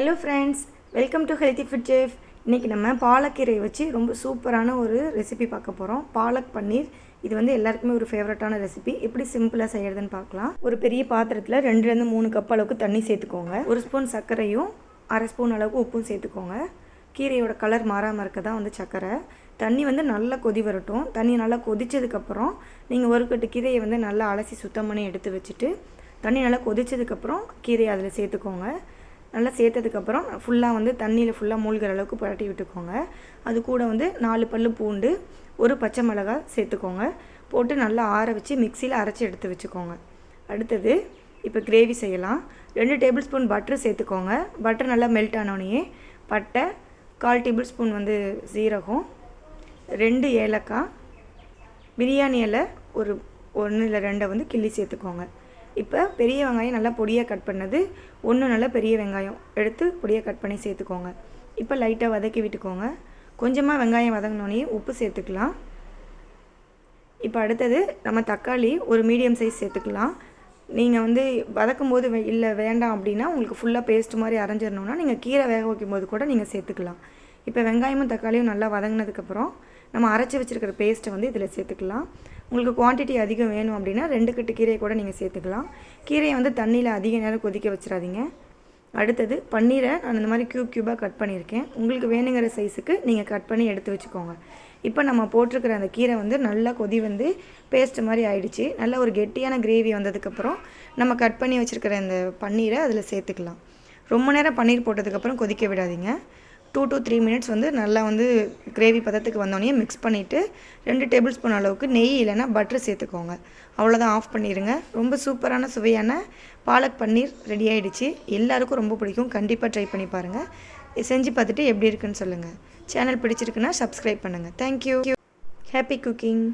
Hello friends welcome to healthy food safe இன்றைக்கி நம்ம பாலக்கீரையை வச்சு ரொம்ப சூப்பரான ஒரு ரெசிபி பார்க்க போகிறோம் பாலக் பன்னீர். இது வந்து எல்லாருக்குமே ஒரு ஃபேவரட்டான ரெசிபி எப்படி சிம்பிளாக செய்கிறதுன்னு பார்க்கலாம். ஒரு பெரிய பாத்திரத்தில் ரெண்டுலேருந்து மூணு கப் அளவுக்கு தண்ணி சேர்த்துக்கோங்க. ஒரு ஸ்பூன் சர்க்கரையும் அரை ஸ்பூன் அளவுக்கு உப்பும் சேர்த்துக்கோங்க. கீரையோட கலர் மாறாமல் இருக்க தான் வந்து சர்க்கரை. தண்ணி வந்து நல்லா கொதி வரட்டும். தண்ணி நல்லா கொதித்ததுக்கப்புறம் நீங்கள் ஒரு கட்டு கீரையை வந்து நல்லா அலசி சுத்தம் பண்ணி எடுத்து வச்சுட்டு தண்ணி நல்லா கொதிச்சதுக்கப்புறம் கீரையை அதில் சேர்த்துக்கோங்க. நல்லா சேர்த்ததுக்கப்புறம் ஃபுல்லாக வந்து தண்ணியில் ஃபுல்லாக மூழ்கிற அளவுக்கு புரட்டி விட்டுக்கோங்க. அது கூட வந்து நாலு பல்லு பூண்டு ஒரு பச்சை மிளகாய் சேர்த்துக்கோங்க. போட்டு நல்லா ஆற வச்சு மிக்சியில் அரைச்சி எடுத்து வச்சுக்கோங்க. அடுத்தது இப்போ கிரேவி செய்யலாம். ரெண்டு டேபிள் ஸ்பூன் பட்ரு சேர்த்துக்கோங்க. பட்டர் நல்லா மெல்ட் ஆனோடனே பட்டை கால் டேபிள் ஸ்பூன் வந்து சீரகம் ரெண்டு ஏலக்காய் பிரியாணி இலை ஒரு ஒன்று இல்லை ரெண்டை வந்து கிள்ளி சேர்த்துக்கோங்க. இப்போ பெரிய வெங்காயம் நல்லா பொடியாக கட் பண்ணது ஒன்று நல்லா பெரிய வெங்காயம் எடுத்து பொடியாக கட் பண்ணி சேர்த்துக்கோங்க. இப்போ லைட்டாக வதக்கி விட்டுக்கோங்க. கொஞ்சமாக வெங்காயம் வதங்கினோடனே உப்பு சேர்த்துக்கலாம். இப்போ அடுத்தது நம்ம தக்காளி ஒரு மீடியம் சைஸ் சேர்த்துக்கலாம். நீங்கள் வந்து வதக்கும் போது வே- இல்லை வேண்டாம் அப்படின்னா உங்களுக்கு ஃபுல்லாக பேஸ்ட் மாதிரி அரைஞ்சிடணுன்னா நீங்கள் கீரை வேக வைக்கும் போது கூட நீங்கள் சேர்த்துக்கலாம். இப்போ வெங்காயமும் தக்காளியும் நல்லா வதங்கினதுக்கப்புறம் நம்ம அரைச்சி வச்சுருக்கிற பேஸ்ட்டை வந்து இதில் சேர்த்துக்கலாம். உங்களுக்கு குவான்டிட்டி அதிகம் வேணும் அப்படின்னா ரெண்டு கட்டு கீரையை கூட நீங்கள் சேர்த்துக்கலாம். கீரையை வந்து தண்ணியில் அதிக நேரம் கொதிக்க வச்சிடாதீங்க. அடுத்தது பன்னீரை நான் இந்த மாதிரி க்யூப் க்யூபாக கட் பண்ணியிருக்கேன். உங்களுக்கு வேணுங்கிற சைஸுக்கு நீங்கள் கட் பண்ணி எடுத்து வச்சுக்கோங்க. இப்போ நம்ம போட்டிருக்கிற அந்த கீரை வந்து நல்லா கொதி வந்து பேஸ்ட் மாதிரி ஆயிடுச்சு. நல்ல ஒரு கெட்டியான கிரேவி வந்ததுக்கப்புறம் நம்ம கட் பண்ணி வச்சுருக்கிற இந்த பன்னீரை அதில் சேர்த்துக்கலாம். ரொம்ப நேரம் பன்னீர் போட்டதுக்கப்புறம் கொதிக்க விடாதீங்க. டூ டு த்ரீ மினிட்ஸ் வந்து நல்லா வந்து கிரேவி பதத்துக்கு வந்தோடனே மிக்ஸ் பண்ணிவிட்டு ரெண்டு டேபிள் ஸ்பூன் அளவுக்கு நெய் இல்லைன்னா பட்டர் சேர்த்துக்கோங்க. அவ்வளோதான் ஆஃப் பண்ணிடுங்க ரொம்ப சூப்பரான சுவையான பாலக் பன்னீர் ரெடி ஆகிடுச்சு எல்லாருக்கும் ரொம்ப பிடிக்கும். கண்டிப்பாக ட்ரை பண்ணி பாருங்கள் செஞ்சு பார்த்துட்டு எப்படி இருக்குன்னு சொல்லுங்கள் சேனல் பிடிச்சிருக்குன்னா சப்ஸ்கிரைப் பண்ணுங்கள் தேங்க்யூ ஹாப்பி குக்கிங்